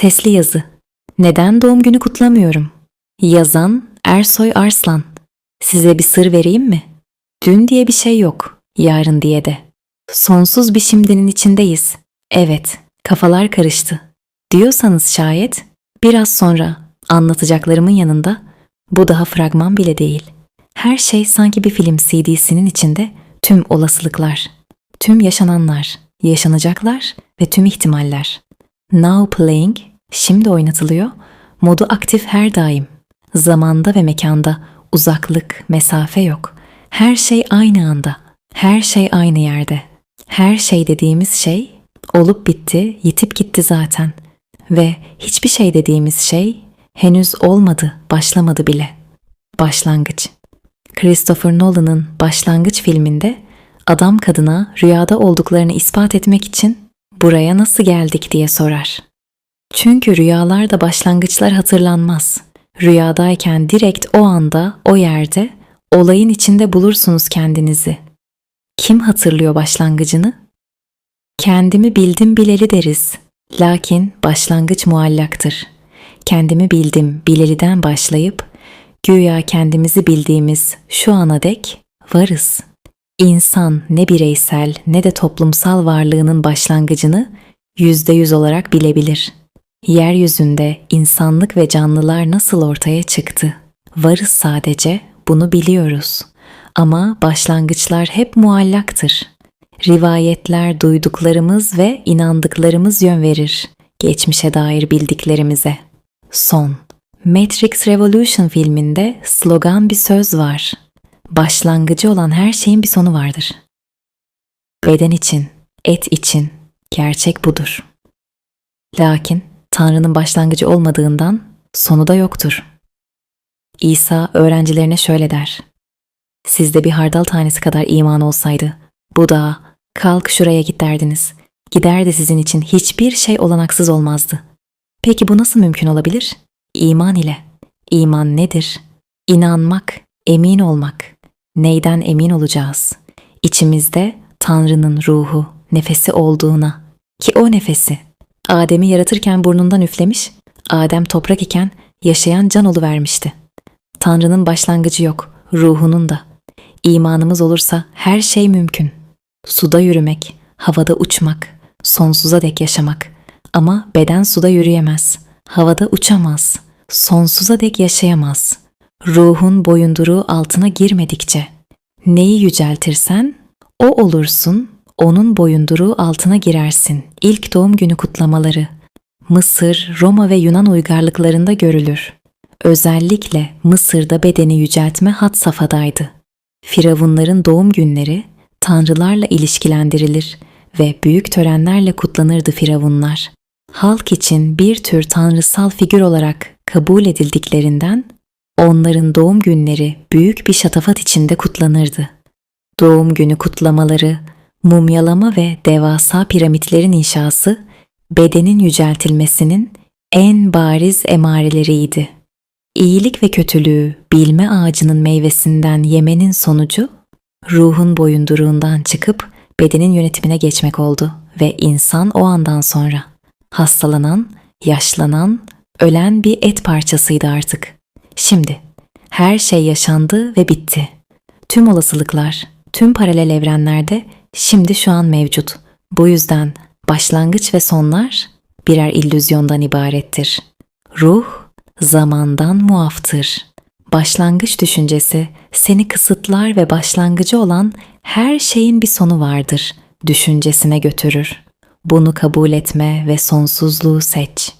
Sesli yazı. Neden doğum günü kutlamıyorum? Yazan Ersoy Arslan. Size bir sır vereyim mi? Dün diye bir şey yok, yarın diye de. Sonsuz bir şimdinin içindeyiz. Evet, kafalar karıştı. Diyorsanız şayet, biraz sonra anlatacaklarımın yanında bu daha fragman bile değil. Her şey sanki bir film CD'sinin içinde tüm olasılıklar, tüm yaşananlar, yaşanacaklar ve tüm ihtimaller. Now playing, şimdi oynatılıyor, modu aktif her daim. Zamanda ve mekanda uzaklık, mesafe yok. Her şey aynı anda, her şey aynı yerde. Her şey dediğimiz şey olup bitti, yitip gitti zaten. Ve hiçbir şey dediğimiz şey henüz olmadı, başlamadı bile. Başlangıç. Christopher Nolan'ın Başlangıç filminde adam kadına rüyada olduklarını ispat etmek için buraya nasıl geldik diye sorar. Çünkü rüyalarda başlangıçlar hatırlanmaz. Rüyadayken direkt o anda, o yerde, olayın içinde bulursunuz kendinizi. Kim hatırlıyor başlangıcını? Kendimi bildim bileli deriz. Lakin başlangıç muallaktır. Kendimi bildim bileliden başlayıp güya kendimizi bildiğimiz şu ana dek varız. İnsan ne bireysel ne de toplumsal varlığının başlangıcını yüzde yüz olarak bilebilir. Yeryüzünde insanlık ve canlılar nasıl ortaya çıktı? Varız sadece, bunu biliyoruz. Ama başlangıçlar hep muallaktır. Rivayetler duyduklarımız ve inandıklarımız yön verir geçmişe dair bildiklerimize. Son. Matrix Revolution filminde slogan bir söz var. Başlangıcı olan her şeyin bir sonu vardır. Beden için, et için gerçek budur. Lakin Tanrı'nın başlangıcı olmadığından sonu da yoktur. İsa öğrencilerine şöyle der. Sizde bir hardal tanesi kadar iman olsaydı, bu dağa, kalk şuraya git derdiniz. Gider de sizin için hiçbir şey olanaksız olmazdı. Peki bu nasıl mümkün olabilir? İman ile. İman nedir? İnanmak, emin olmak. Neyden emin olacağız? İçimizde Tanrı'nın ruhu, nefesi olduğuna. Ki o nefesi Adem'i yaratırken burnundan üflemiş, Adem toprak iken yaşayan can vermişti. Tanrı'nın başlangıcı yok, ruhunun da. İmanımız olursa her şey mümkün. Suda yürümek, havada uçmak, sonsuza dek yaşamak. Ama beden suda yürüyemez, havada uçamaz, sonsuza dek yaşayamaz. Ruhun boyunduruğu altına girmedikçe. Neyi yüceltirsen o olursun, onun boyunduruğu altına girersin. İlk doğum günü kutlamaları Mısır, Roma ve Yunan uygarlıklarında görülür. Özellikle Mısır'da bedeni yüceltme had safhadaydı. Firavunların doğum günleri tanrılarla ilişkilendirilir ve büyük törenlerle kutlanırdı firavunlar. Halk için bir tür tanrısal figür olarak kabul edildiklerinden onların doğum günleri büyük bir şatafat içinde kutlanırdı. Doğum günü kutlamaları, mumyalama ve devasa piramitlerin inşası bedenin yüceltilmesinin en bariz emareleriydi. İyilik ve kötülüğü bilme ağacının meyvesinden yemenin sonucu ruhun boyunduruğundan çıkıp bedenin yönetimine geçmek oldu ve insan o andan sonra hastalanan, yaşlanan, ölen bir et parçasıydı artık. Şimdi her şey yaşandı ve bitti. Tüm olasılıklar, tüm paralel evrenlerde şimdi şu an mevcut. Bu yüzden başlangıç ve sonlar birer illüzyondan ibarettir. Ruh zamandan muaftır. Başlangıç düşüncesi seni kısıtlar ve başlangıcı olan her şeyin bir sonu vardır düşüncesine götürür. Bunu kabul etme ve sonsuzluğu seç.